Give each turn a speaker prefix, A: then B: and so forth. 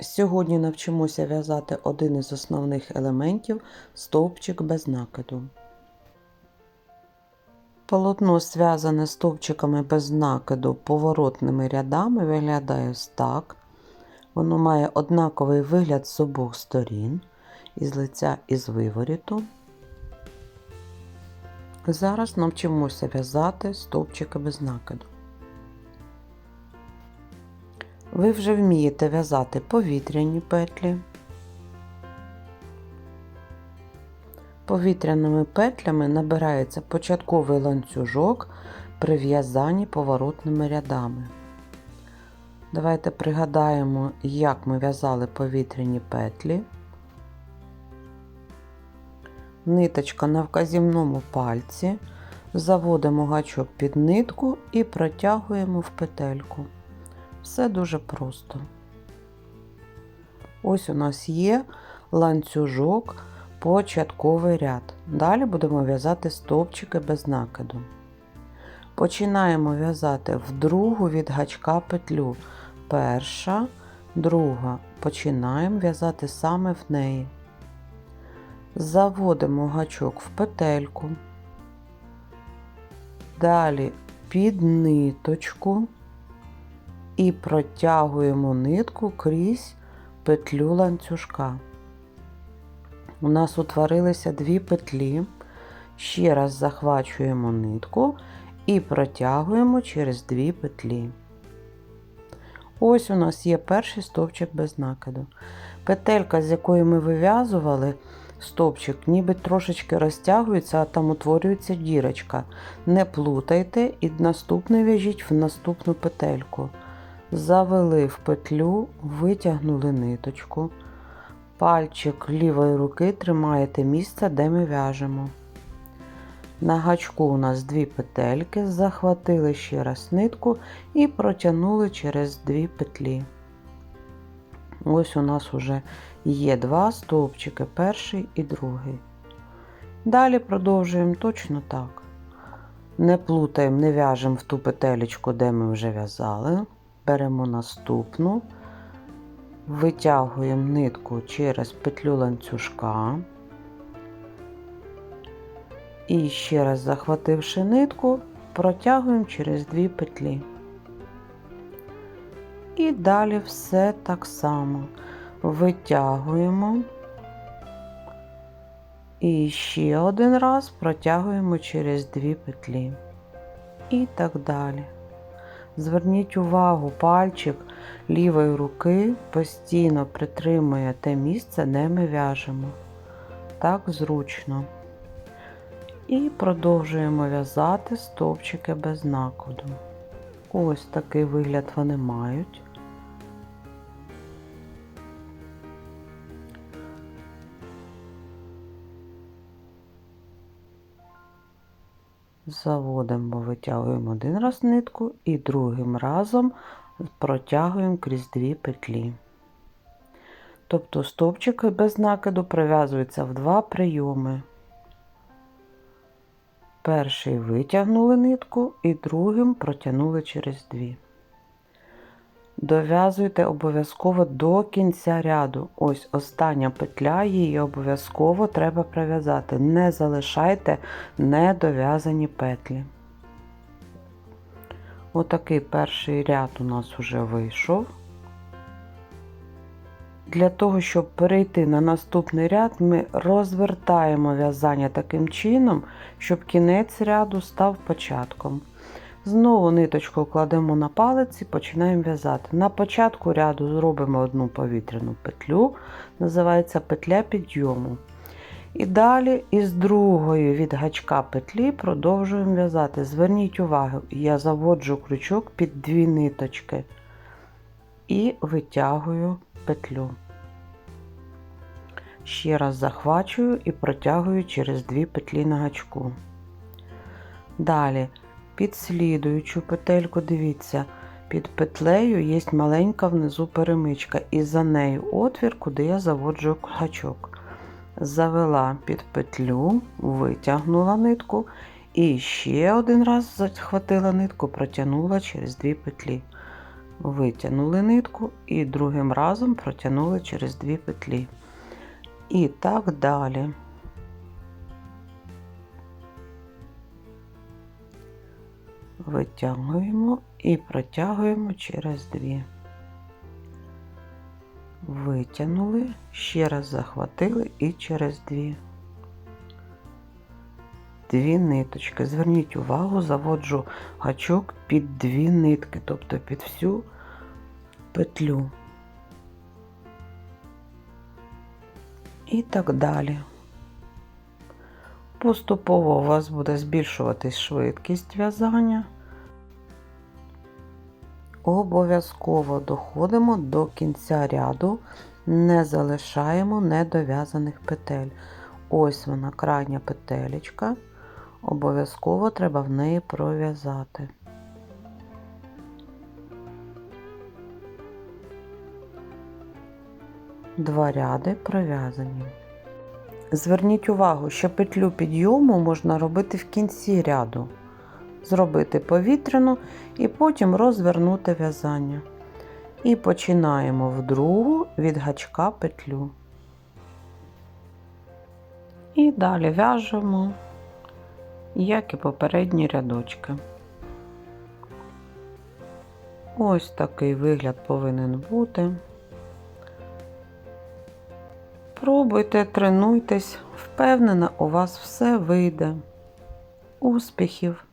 A: Сьогодні навчимося в'язати один із основних елементів стовпчик без накиду. Полотно, зв'язане стовпчиками без накиду поворотними рядами, виглядає ось так. Воно має однаковий вигляд з обох сторін, із лиця і з виворіту. Зараз навчимося в'язати стовпчики без накиду. Ви вже вмієте в'язати повітряні петлі. Повітряними петлями набирається початковий ланцюжок при в'язанні поворотними рядами. Давайте пригадаємо, як ми в'язали повітряні петлі. Ниточка на вказівному пальці, заводимо гачок під нитку і протягуємо в петельку. Все дуже просто. Ось у нас є ланцюжок, початковий ряд. Далі будемо в'язати стовпчики без накиду. Починаємо в'язати в другу від гачка петлю. Перша, друга. Починаємо в'язати саме в неї. Заводимо гачок в петельку. Далі під ниточку і протягуємо нитку крізь петлю ланцюжка. У нас утворилися дві петлі. Ще раз захвачуємо нитку і протягуємо через дві петлі. Ось у нас є перший стовпчик без накиду. Петелька, з якої ми вив'язували стовпчик, ніби трошечки розтягується, а там утворюється дірочка. Не плутайте і наступний в'яжіть в наступну петельку. Завели в петлю, витягнули ниточку. Пальчик лівої руки тримаєте місце, де ми в'яжемо. На гачку у нас дві петельки, захватили ще раз нитку і протягнули через дві петлі. Ось у нас вже є два стовпчики, перший і другий. Далі продовжуємо точно так. Не плутаємо, не в'яжемо в ту петелечку, де ми вже в'язали. Беремо наступну, витягуємо нитку через петлю ланцюжка. І ще раз захвативши нитку, протягуємо через дві петлі. І далі все так само витягуємо. І ще один раз протягуємо через дві петлі. І так далі. Зверніть увагу, пальчик лівої руки постійно притримує те місце, де ми в'яжемо. Так зручно. І продовжуємо в'язати стовпчики без накиду. Ось такий вигляд вони мають. Заводимо, витягуємо один раз нитку і другим разом протягуємо крізь дві петлі. Тобто стовпчик без накиду прив'язується в два прийоми. Перший витягнули нитку і другим протягнули через дві. Дов'язуйте обов'язково до кінця ряду. Ось остання петля, її обов'язково треба прив'язати. Не залишайте недов'язані петлі. Отакий перший ряд у нас вже вийшов. Для того, щоб перейти на наступний ряд, ми розвертаємо в'язання таким чином, щоб кінець ряду став початком. Знову ниточку кладемо на палець і починаємо в'язати. На початку ряду зробимо одну повітряну петлю, називається петля підйому. І далі із другої від гачка петлі продовжуємо в'язати. Зверніть увагу, я заводжу крючок під дві ниточки і витягую петлю. Ще раз захвачую і протягую через дві петлі на гачку. Далі під слідуючу петельку, дивіться, під петлею є маленька внизу перемичка, і за нею отвір, куди я заводжу гачок. Завела під петлю, витягнула нитку і ще один раз захватила нитку, протягнула через дві петлі. витягнули нитку і другим разом протягнули через дві петлі. І так далі. Витягуємо і протягуємо через дві. Витягнули, ще раз захватили і через дві. Дві ниточки. Зверніть увагу, заводжу гачок під дві нитки, тобто під всю петлю. І так далі. Поступово у вас буде збільшуватись швидкість в'язання. Обов'язково доходимо до кінця ряду, не залишаємо недов'язаних петель. Ось вона крайня петелечка. Обов'язково треба в неї пров'язати. Два ряди пров'язані. Зверніть увагу, що петлю підйому можна робити в кінці ряду, зробити повітряну і потім розвернути в'язання. І починаємо в другу від гачка петлю. І далі в'яжемо, як і попередні рядочки. Ось такий вигляд повинен бути. Пробуйте, тренуйтесь, впевнена, у вас все вийде. Успіхів!